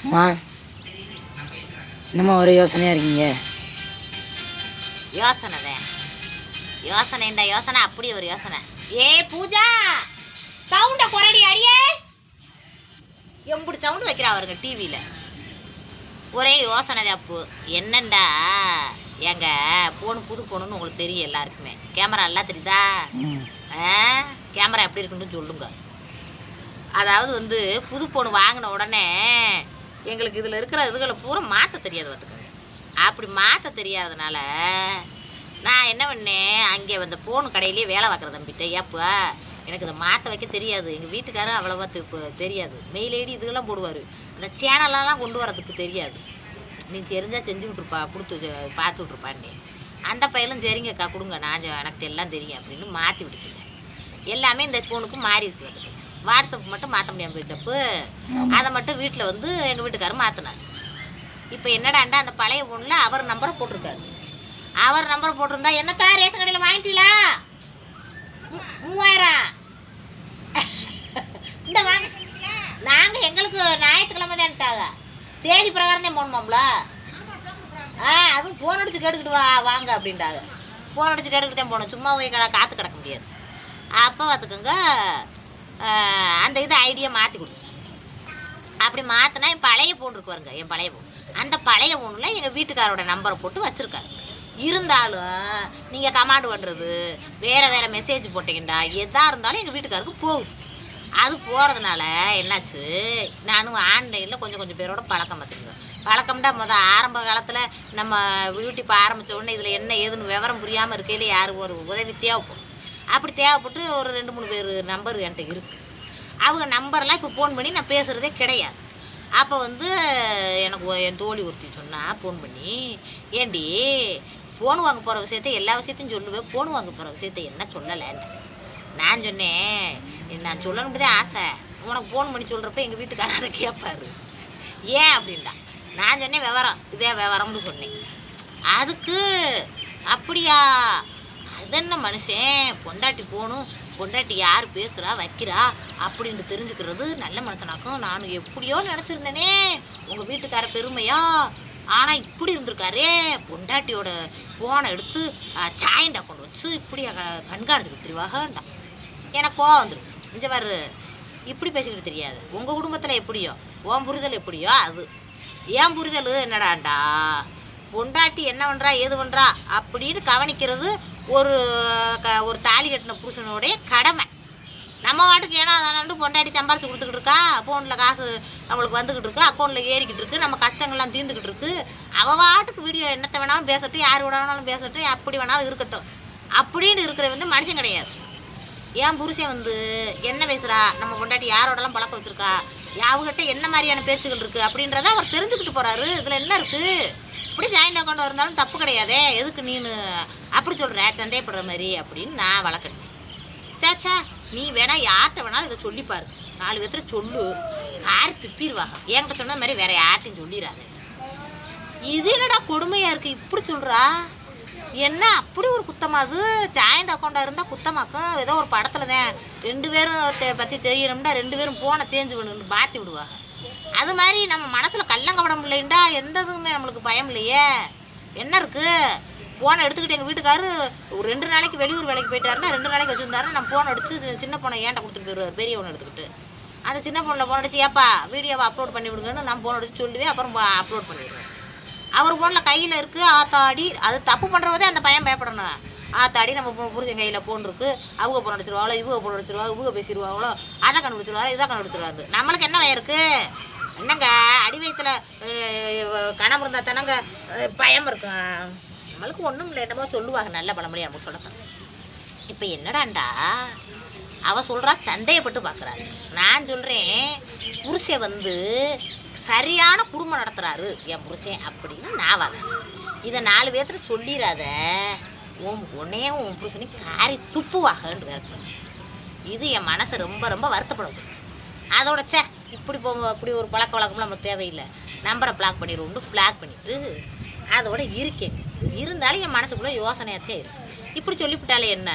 அம்மா என்னம்மா ஒரே யோசனையாக இருக்கீங்க? யோசனை தான். யோசனைண்டா யோசனை அப்படி ஒரு யோசனை. ஏ பூஜா! சவுண்ட குரடி அடியே! எம்புடி சவுண்டு வைக்கிறா அவருங்க டிவியில் ஒரே யோசனை தான் அப்பு என்னண்டா? எங்க போன் புது போனுன்னு உங்களுக்கு தெரியும் எல்லாருக்குமே. கேமரா எல்லாம் தெரியுதா? ம். கேமரா எப்படி இருக்குன்னு சொல்லுங்க. அதாவது வந்து புது போன் வாங்கின உடனே எங்களுக்கு இதில் இருக்கிற இதுகளை பூரா மாற்ற தெரியாது பார்த்துக்கோங்க. அப்படி மாற்ற தெரியாதனால நான் என்ன பண்ணேன்? அங்கே அந்த ஃபோன் கடையிலேயே வேலை பார்க்குற தம்பிட்ட ஏப்பா எனக்கு இதை மாற்ற வைக்க தெரியாது. எங்கள் வீட்டுக்காரர் அவ்வளோவா தெரியாது. மெயில் ஐடி இதுக்கெல்லாம் போடுவார். அந்த சேனலெல்லாம் கொண்டு வரதுக்கு தெரியாது. நீ தெரிஞ்சால் செஞ்சு விட்ருப்பா கொடுத்து பார்த்து விட்ருப்பான்னு அந்த பையலும் சரிங்கக்கா கொடுங்க. நான் எனக்கு எல்லாம் தெரியும் அப்படின்னு மாற்றி விட்டுச்சுங்க. எல்லாமே இந்த ஃபோனுக்கு மாறிடுச்சு வந்துட்டு வாட்ஸ்அப் மட்டும் மாற்ற முடியாமல் போயிச்சப்பு அதை மட்டும் வீட்டில் வந்து எங்கள் வீட்டுக்காரர் மாற்றினார் இப்போ என்னடாண்டா அந்த பழைய ஃபோனில் அவர் நம்பரை போட்டிருக்காரு. அவர் நம்பரை போட்டிருந்தா என்னத்தா ரேஷன் கடையில் வாங்கிட்டீங்களா? மூவாயிரம். இந்த வாங்க நாங்கள் எங்களுக்கு ஞாயிற்றுக்கிழமை தான்ட்டாங்க. தேதி பிரகாரம் தான் போகணுமாம்ல ஆ அதுவும் ஃபோன் அடிச்சு கேட்டுக்கிட்டு வா வாங்க அப்படின்ட்டாங்க ஃபோன் அடிச்சு கேட்டுக்கிட்டு தான் போகணும் சும்மா போய் காத்து கிடக்க முடியாது. அப்போ பார்த்துக்கோங்க அந்த இது ஐடியா மாற்றி கொடுத்துச்சு. அப்படி மாற்றினா என் பழைய ஃபோன் இருக்கு வருங்க என் பழைய ஃபோன் அந்த பழைய ஃபோனில் எங்கள் வீட்டுக்காரோட நம்பரை போட்டு வச்சுருக்காரு. இருந்தாலும் நீங்கள் கமாண்ட் பண்ணுறது வேறு வேறு மெசேஜ் போட்டிங்கண்டா எதாக இருந்தாலும் எங்கள் வீட்டுக்காருக்கு போகும். அது போகிறதுனால என்னாச்சு நானும் ஆன்லைனில் கொஞ்சம் கொஞ்சம் பேரோட பழக்கம் பார்த்துருங்க பழக்கம்டா முத ஆரம்ப காலத்தில் நம்ம யூடியூப் ஆரம்பித்த உடனே இதில் என்ன ஏதுன்னு விவரம் புரியாமல் இருக்கையில் யாரும் ஒரு உதவி தேவைப்படும் அப்படி தேவைப்பட்டு ஒரு ரெண்டு மூணு பேர் நம்பர் என்கிட்ட இருக்குது அவங்க நம்பர்லாம் இப்போ ஃபோன் பண்ணி நான் பேசுகிறதே கிடையாது. அப்போ வந்து எனக்கு என் தோழி ஒருத்தி சொன்னால் ஃபோன் பண்ணி ஏண்டி ஃபோன் வாங்க போகிற விஷயத்த எல்லா விஷயத்தையும் சொல்லுவேன். ஃபோன் வாங்க போகிற விஷயத்த என்ன சொல்லலைன்னு நான் சொன்னேன் நான் சொல்லணும்னு தான் ஆசை. உனக்கு ஃபோன் பண்ணி சொல்கிறப்ப எங்கள் வீட்டுக்காரரை கேட்பாரு ஏன்? அப்படின்டா. நான் சொன்னேன் விவரம் இதே விவரம்னு சொன்னேன். அதுக்கு அப்படியா? அது என்ன மனுஷன்? பொண்டாட்டி போகணும். பொண்டாட்டி யார் பேசுகிறா வைக்கிறா? அப்படின்னு தெரிஞ்சுக்கிறது நல்ல மனுஷனாக்கும் நான் எப்படியோ நினச்சிருந்தேனே. உங்கள் வீட்டுக்கார பெருமையா? ஆனால் இப்படி இருந்திருக்காரே. பொண்டாட்டியோட ஃபோனை எடுத்து சாயண்டா கொண்டு வச்சு இப்படி க- கண்காணிச்சுக்கிட்டு தெரியவாகண்டா எனக்கு கோவம் வந்துருச்சு. இங்க பாரு இப்படி பேசிக்கிட்டு தெரியாது. உங்கள் குடும்பத்தில் எப்படியோ? உன் புரிதல் எப்படியோ அது. ஏன் புரிதல் என்னடாண்டா? பொண்டாட்டி என்ன பண்ணுறா ஏது பண்ணுறா அப்படின்னு கவனிக்கிறது ஒரு க ஒரு தாலி கட்டின புருஷனுடைய கடமை. நம்ம வாட்டுக்கு ஏன்னா அதாண்டு பொண்டாட்டி சம்பாரிச்சு கொடுத்துக்கிட்டு இருக்கா ஃபோனில் காசு நம்மளுக்கு வந்துக்கிட்டு இருக்கு அக்கௌண்ட்டில் ஏறிக்கிட்டு இருக்கு நம்ம கஷ்டங்கள்லாம் தீர்ந்துக்கிட்டு இருக்கு. அவள் வாட்டுக்கு வீடியோ என்னத்தை வேணாலும் பேசட்டும் யார் கூட வேணாலும் பேசட்டும் எப்படி வேணாலும் இருக்கட்டும். அப்படின்னு இருக்கிற வந்து மனுஷன் கிடையாது. என் புருஷன் வந்து என்ன பேசுகிறா நம்ம பொண்டாட்டி யாரோடலாம் பழக்கம் வச்சுருக்கா யாவுகிட்ட என்ன மாதிரியான பேச்சுகள் இருக்குது அப்படின்றத அவர் தெரிஞ்சுக்கிட்டு போகிறாரு இதில் என்ன இருக்குது இப்படி ஜாயிண்ட் அக்கௌண்ட் இருந்தாலும் தப்பு கிடையாதே எதுக்கு நீனு அப்படி சொல்கிற சந்தேகப்படுற மாதிரி அப்படின்னு நான் வழக்கடிச்சேன் சாச்சா நீ வேணா யார்கிட்ட வேணாலும் இதை சொல்லிப்பாரு நாலு பேர்த்துல சொல்லு. யார் திப்பிடுவாங்க என்கிட்ட சொன்ன மாதிரி வேற யார்ட்டையும் சொல்லிடாது. இது என்னடா கொடுமையாக இருக்குது இப்படி சொல்கிறா என்ன அப்படி ஒரு குத்தமாக அது ஜாயிண்ட் அக்கௌண்ட்டாக இருந்தால் குத்தமாக்கும். ஏதோ ஒரு படத்தில் தான் ரெண்டு பேரும் பற்றி தெரியணும்னா ரெண்டு பேரும் போனை சேஞ்ச் பண்ணணும்னு மாற்றி விடுவாங்க அது மாதிரி நம்ம மனசில் கள்ளங்கப்படம் இல்லைண்டா எந்த இதுவுமே நம்மளுக்கு பயம் இல்லையே. என்ன இருக்குது ஃபோனை எடுத்துக்கிட்டு எங்கள் வீட்டுக்காரு ஒரு ரெண்டு நாளைக்கு வெளியூர் வேலைக்கு போயிட்டாருன்னா ரெண்டு நாளைக்கு வச்சுருந்தாருன்னா நம்ம ஃபோன் அடிச்சு சின்ன பொண்ணை ஏன்ட்ட கொடுத்துட்டு போயிடுவார் பெரிய ஒன்று எடுத்துக்கிட்டு. அந்த சின்ன ஃபோனில் ஃபோன் அடிச்சு ஏப்பா வீடியோவை அப்லோட் பண்ணி விடுங்கன்னு நான் ஃபோன் அடிச்சு சொல்லுவேன் அப்புறம் அப்லோட் பண்ணிவிடுவேன் அவர் ஃபோனில் கையில் இருக்குது ஆத்தாடி அது தப்பு பண்ணுறவதே அந்த பையன் பயப்படணும். ஆத்தாடி நம்ம பு- கையில் ஃபோன் இருக்குது அவங்க ஃபோன் அடிச்சிருவாங்களோ இவங்க ஃபோன் அடிச்சிருவாங்க இவங்க பேசிடுவாங்களோ அதை கண்டுபிடிச்சிருவாரு இதை கண்டுபிடிச்சிருவாரு. நம்மளுக்கு என்ன இருக்குது என்னங்க அடி வயிற்றுல கணம் இருந்தால் தானங்க பயம் இருக்கும். நம்மளுக்கு ஒன்றும் இல்லை என்னமோ சொல்லுவாங்க நல்ல பழமொழி நமக்கு சொல்லத்தான். இப்போ என்னடாண்டா அவள் சொல்கிறா சந்தேகப்பட்டு பார்க்குறாரு நான் சொல்கிறேன் புருஷன் வந்து சரியான குடும்பம் நடத்துகிறாரு என் புருஷன் அப்படின்னு நான் வரேன் இதை நாலு பேர்த்துல சொல்லிடாத உன் உன்னையும் உன் புருஷனையும் காரி துப்புவாகன்னு வேறு சொன்னேன் இது என் மனசை ரொம்ப ரொம்ப வருத்தப்பட வச்சிருச்சு. அதோட சே இப்படி போ இப்படி ஒரு பழக்க வழக்கம்லாம் நமக்கு தேவையில்லை. நம்பரை பிளாக் பண்ணிடுவோம்னு பிளாக் பண்ணிட்டு அதோட இருக்கேன் இருந்தாலும் என் மனசுக்குள்ளே யோசனையாக இருக்கு. இப்படி சொல்லிவிட்டாலே என்ன?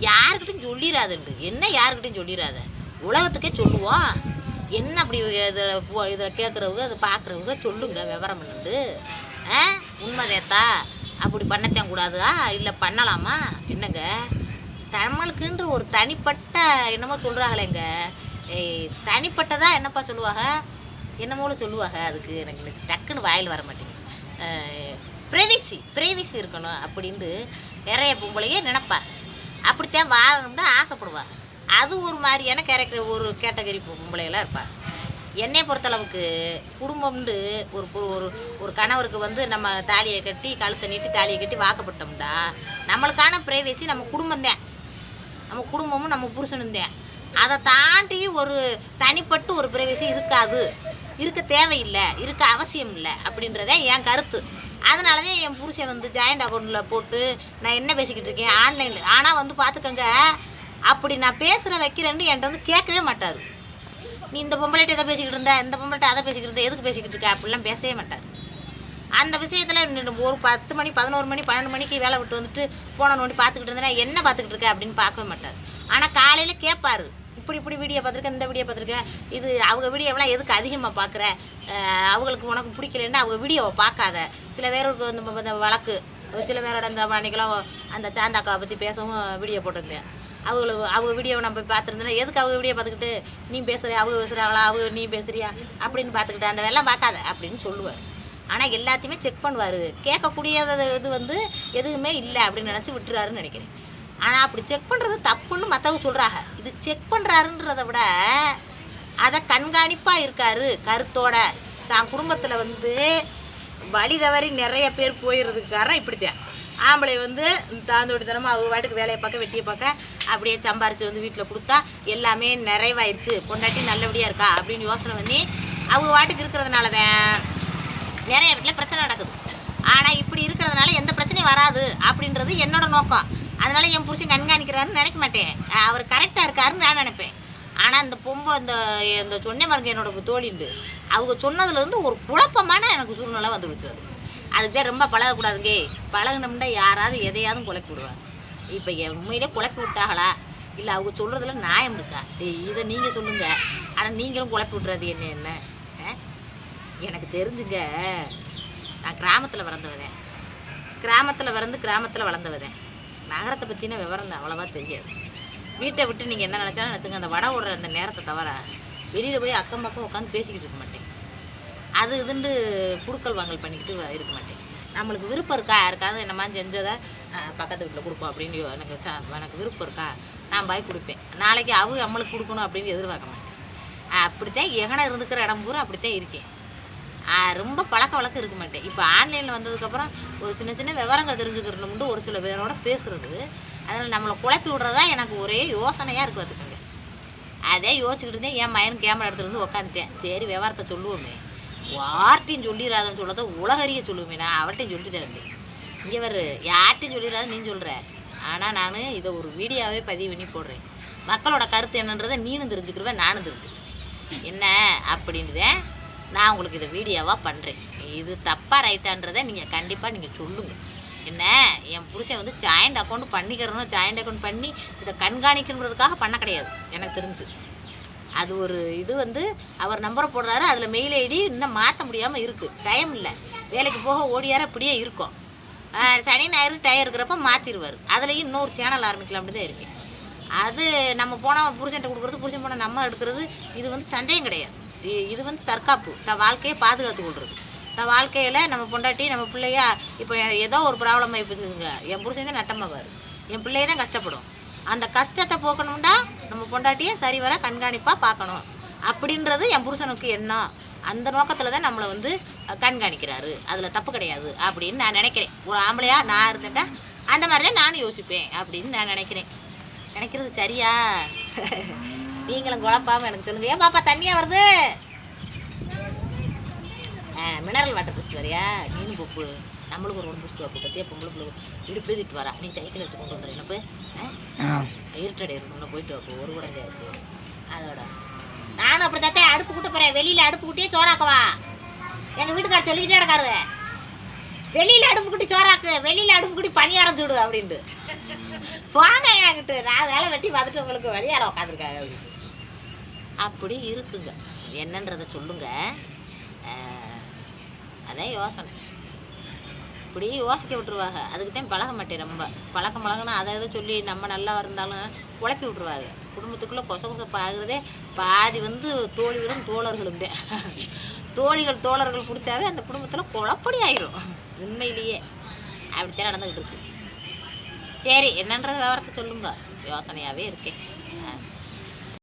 யாருக்கிட்டையும் சொல்லிடாதுண்டு என்ன யாருக்கிட்டையும் சொல்லிடாத உலகத்துக்கே சொல்லுவோம். என்ன அப்படி இதில் இதில் கேட்குறவங்க அதை பார்க்குறவங்க சொல்லுங்க விவரம் பண்ணுண்டு ஆ? உண்மைதேத்தா? அப்படி பண்ணத்தான் கூடாதா? இல்லை பண்ணலாமா? என்னங்க? தமிழுக்குன்ற ஒரு தனிப்பட்ட என்னமோ சொல்கிறாங்களேங்க ஏய் என்னப்பா சொல்லுவாங்க? என்னமோல சொல்லுவாங்க அதுக்கு. எனக்கு டக்குன்னு வாயில் வர மாட்டேங்குது. ப்ரைவசி ப்ரைவசி இருக்கணும் அப்படின்ட்டு நிறைய பொம்பளையே நினைப்பா. அப்படித்தான் வாழணும்னு ஆசைப்படுவா. அது ஒரு மாதிரியான கேரக்டர் ஒரு கேட்டகரி பொம்பளையெல்லாம் இருப்பாள் என்னை பொறுத்தளவுக்கு குடும்பம்னு ஒரு ஒரு ஒரு கணவருக்கு வந்து நம்ம தாலியை கட்டி கழுத்தை நீட்டி தாலியை கட்டி வாக்கப்பட்டோம்டா நம்மளுக்கான ப்ரைவேசி நம்ம குடும்பம் தான் நம்ம குடும்பமும் நம்ம புருஷனும் தான் அதை தாண்டி ஒரு தனிப்பட்டு ஒரு ப்ரைவேசி இருக்காது. இருக்க தேவையில்லை இருக்க அவசியம் இல்லை அப்படின்றதே என் கருத்து. அதனால தான் என் புருஷன் வந்து ஜாயிண்ட் அக்கௌண்ட்டில் போட்டு நான் என்ன பேசிக்கிட்டு இருக்கேன்? ஆன்லைனில் ஆனால் வந்து பார்த்துக்கங்க அப்படி நான் பேசுகிற வைக்கிறேன்னு என்கிட்ட வந்து கேட்கவே மாட்டார். நீ இந்த பொம்பளைகிட்ட எதை பேசிக்கிட்டு இருந்த இந்த பொம்பளைகிட்ட அதை பேசிக்கிட்டு இருந்த எதுக்கு பேசிக்கிட்டு இருக்க? அப்படிலாம் பேசவே மாட்டார். அந்த விஷயத்தில் ஒரு பத்து மணி பதினோரு மணி பன்னெண்டு மணிக்கு வேலை விட்டு வந்துட்டு போன நோண்டி பார்த்துக்கிட்டு இருந்தேன்னா என்ன பார்த்துக்கிட்டு இருக்க அப்படின்னு பார்க்கவே மாட்டார். ஆனால் காலையில் கேட்பாரு இப்படி இப்படி வீடியோ பார்த்துருக்கேன் இந்த வீடியோ பார்த்துருக்கேன் இது அவங்க வீடியோவெலாம் எதுக்கு அதிகமாக பார்க்குற? அவங்களுக்கு உனக்கு பிடிக்கலன்னா அவங்க வீடியோவை பார்க்காத. சில பேருக்கு வந்து இந்த வழக்கு சில பேரோட அந்த அன்னைக்கெல்லாம் அந்த சாந்தாக்காவை பற்றி பேசவும் வீடியோ போட்டிருந்தேன். அவங்கள அவங்க வீடியோவை நம்ம போய் பார்த்துருந்தேன்னா எதுக்கு அவங்க வீடியோ பார்த்துக்கிட்டு நீ பேசுகிற அவங்க பேசுகிறாங்களா அவங்க நீ பேசுறியா? அப்படின்னு பார்த்துக்கிட்டு அந்த வேலைலாம் பார்க்காத அப்படின்னு சொல்லுவேன் ஆனால் எல்லாத்தையுமே செக் பண்ணுவார். கேட்கக்கூடிய இது வந்து எதுவுமே இல்லை அப்படின்னு நினச்சி விட்டுறாருன்னு நினைக்கிறேன். ஆனால் அப்படி செக் பண்ணுறது தப்புன்னு மற்றவங்க சொல்கிறாங்க இது செக் பண்ணுறாருன்றத விட அதை கண்காணிப்பாக இருக்காரு கருத்தோட. தான் குடும்பத்தில் வந்து வழி தவறி நிறைய பேர் போயிடுறதுக்கு காரணம் இப்படித்தான். ஆம்பளை வந்து தாந்தோடித்தனமாக அவங்க வாட்டுக்கு வேலையை பார்க்க வெட்டியை பார்க்க அப்படியே சம்பாரித்து வந்து வீட்டில் கொடுத்தா எல்லாமே நிறைவாயிருச்சு. பொண்டாட்டி நல்லபடியாக இருக்கா அப்படின்னு யோசனை பண்ணி அவங்க வாட்டுக்கு இருக்கிறதுனால தான் நிறைய வீட்டில் பிரச்சனை நடக்குது. ஆனால் இப்படி இருக்கிறதுனால எந்த பிரச்சனையும் வராது அப்படின்றது என்னோட நோக்கம். அதனால என் புருஷன் கண்காணிக்கிறாருன்னு நினைக்க மாட்டேன். அவர் கரெக்டாக இருக்காருன்னு நான் நினைப்பேன். ஆனால் இந்த பொம்பை இந்த இந்த சொன்ன பாருங்க என்னோட தோழிண்டு அவங்க சொன்னதுலேருந்து ஒரு குழப்பமான எனக்கு சூழ்நிலை வந்துடுச்சு அது. அதுக்கு தான் ரொம்ப பழகக்கூடாதுங்க. பழகினோம்னா யாராவது எதையாவது குழப்பி விடுவாங்க. இப்போ உண்மையிலே குழப்பி விட்டாங்களா? இல்லை அவங்க சொல்கிறதுல நியாயம் இருக்கா? ஏய், இதை நீங்கள் சொல்லுங்கள் ஆனால் நீங்களும் குழப்பி விட்றது என்ன என்ன? ஆ? எனக்கு தெரிஞ்சுங்க. நான் கிராமத்தில் வளர்ந்தவதேன் கிராமத்தில் பிறந்து கிராமத்தில் வளர்ந்தவதேன் நகரத்தை பற்றின விவரம் தான் அவ்வளோவா தெரியாது. வீட்டை விட்டு நீங்கள் என்ன நினச்சாலும் நினச்சிங்க அந்த வடை விடுற அந்த நேரத்தை தவிர வெளியில் போய் அக்கம் பக்கம் உட்காந்து பேசிக்கிட்டு இருக்க மாட்டேன். அது இதுண்டு குடுக்கல் வாங்கல் பண்ணிக்கிட்டு இருக்க மாட்டேன். நம்மளுக்கு விருப்பம் இருக்கா? யாருக்காவது என்னமா செஞ்சதை பக்கத்து வீட்டில் கொடுப்போம் அப்படின்னு எனக்கு ச எனக்கு விருப்பம் இருக்கா? நான் போய் கொடுப்பேன். நாளைக்கு அவங்க நம்மளுக்கு கொடுக்கணும் அப்படின்னு எதிர்பார்க்க மாட்டேன். அப்படித்தான் எகனை இருந்துக்கிற இடம் பூரா அப்படித்தான் இருக்கேன். ரொம்ப பழக்க வழக்கம் இருக்க மாட்டேன். இப்போ ஆன்லைனில் வந்ததுக்கப்புறம் ஒரு சின்ன சின்ன விவரங்கள் தெரிஞ்சுக்கிறணும்னு ஒரு சில பேரோட பேசுறது. அதனால் நம்மளை குழப்பி விடுறதா எனக்கு ஒரே யோசனையாக இருக்கு பார்த்துக்கோங்க அதே யோசிச்சுக்கிட்டு இருந்தேன். என் மயன் கேமரா எடுத்துகிட்டு வந்து உட்காந்துட்டேன் சரி விவரத்தை சொல்லுவோமே. யார்ட்டையும் சொல்லிடாதன்னு சொல்லத உலகறிய சொல்லுவேன் நான். அவர்கிட்டையும் சொல்லிட்டு இருந்தேன் இங்கே வரு யார்ட்டையும் சொல்லிடாத நீ சொல்கிற ஆனால் நான் இதை ஒரு வீடியோவே பதிவு பண்ணி போடுறேன். மக்களோட கருத்து என்னன்றதை நீனும் தெரிஞ்சுக்கிருவேன் நானும் தெரிஞ்சுக்கிறேன் என்ன? அப்படின்றதேன் நான் உங்களுக்கு இதை வீடியோவாக பண்ணுறேன் இது தப்பாக ரைட்டான்றதை நீங்கள் கண்டிப்பாக நீங்கள் சொல்லுங்கள் என்ன? என் புருஷன் வந்து ஜாயிண்ட் அக்கௌண்ட் பண்ணிக்கிறனோ ஜாயிண்ட் அக்கௌண்ட் பண்ணி இதை கண்காணிக்கணுன்றதுக்காக பண்ண கிடையாது. எனக்கு தெரிஞ்சு. அது ஒரு இது வந்து அவர் நம்பரை போடுறாரு அதில் மெயில் ஐடி இன்னும் மாற்ற முடியாமல் இருக்குது டைம் இல்லை. வேலைக்கு போக ஓடியார இப்படியே இருக்கும். சனி ஞாயிறு டயம் இருக்கிறப்ப மாற்றிடுவார் அதுலேயும் இன்னொரு சேனல் ஆரம்பிக்கலாம் தான் இருக்கேன் அது நம்ம போனால் புருஷன்ட்ட கொடுக்குறது புருஷன் போனால் நம்ம எடுக்கிறது இது வந்து சந்தேகம் கிடையாது. இது வந்து தற்காப்பு. தன் வாழ்க்கையை பாதுகாத்து கொள்வது தன் வாழ்க்கையில் நம்ம பொண்டாட்டி நம்ம பிள்ளையா இப்போ ஏதோ ஒரு ப்ராப்ளம் ஆகி போச்சுங்க என் புருஷன் தான் நட்டமாவார். என் பிள்ளைய தான் கஷ்டப்படும். அந்த கஷ்டத்தை போக்கணும்னா நம்ம பொண்டாட்டியை சரிவர கண்காணிப்பாக பார்க்கணும். அப்படின்றது என் புருஷனுக்கு எண்ணம். அந்த நோக்கத்தில் தான் நம்மளை வந்து கண்காணிக்கிறாரு. அதில் தப்பு கிடையாது அப்படின்னு நான் நினைக்கிறேன். ஒரு ஆம்பளையாக நான் இருந்துட்டா அந்த மாதிரி தான் நானும் யோசிப்பேன் அப்படின்னு நான் நினைக்கிறேன். நினைக்கிறது சரியா? நீங்களும் குழப்பாம எனக்கு சொல்லுங்க. ஏன் பாப்பா தண்ணியா வருது? மினரல் வாட்டர் பிடிச்சிட்டு வரியா? நீனும் பப்பு நம்மளுக்கு ஒரு ஒன்று பிடிச்சிட்டு வைப்பு பற்றியா பொம்பளை பிள்ளை இடுப்பு எழுதிட்டு வரா நீ சைக்கிள் எடுத்து கொண்டு வந்துடு என்ன போய் இருட்டடை இருக்கணும் போயிட்டு வைப்பு. ஒரு கூட இருக்கு. அதோட. நானும் அப்படி தத்தே அடுப்பு கூட்ட போகிறேன் வெளியில் அடுப்பு கூட்டியே சோறாக்கவா எங்கள் வீட்டுக்கார் சொல்லிக்கிட்டே இருக்காரு. வெளியில் அடுப்பு கூட்டி சோறாக்கு. வெளியில் அடுப்பு கூட்டி பணியாரம் சுடு அப்படின்ட்டு. போங்க என்கிட்ட. நான் வேலை வெட்டி பார்த்துட்டு உங்களுக்கு வெளியார உட்காந்துருக்காங்க அப்படின்னு அப்படி இருக்குங்க. என்னன்றதை சொல்லுங்க. அதான் யோசனை. இப்படி யோசிக்க விட்டுருவாங்க. அதுக்கு தான் பழக மாட்டேன் ரொம்ப. பழக்கம் பழகினா அதை இதை சொல்லி நம்ம நல்லா இருந்தாலும் குழப்பி விட்ருவாங்க குடும்பத்துக்குள்ளே கொச கொசப்பு ஆகுறதே பாதி வந்து தோழிகளும் தோழர்களும் தான். தோழிகள் தோழர்கள் பிடிச்சாவே அந்த குடும்பத்தில் குழப்படி ஆயிரும். உண்மையிலேயே. அப்படித்தான் நடந்துக்கிட்டு இருக்கு. சரி என்னன்றது விவரத்தை சொல்லுங்க. யோசனையாகவே இருக்கேன்.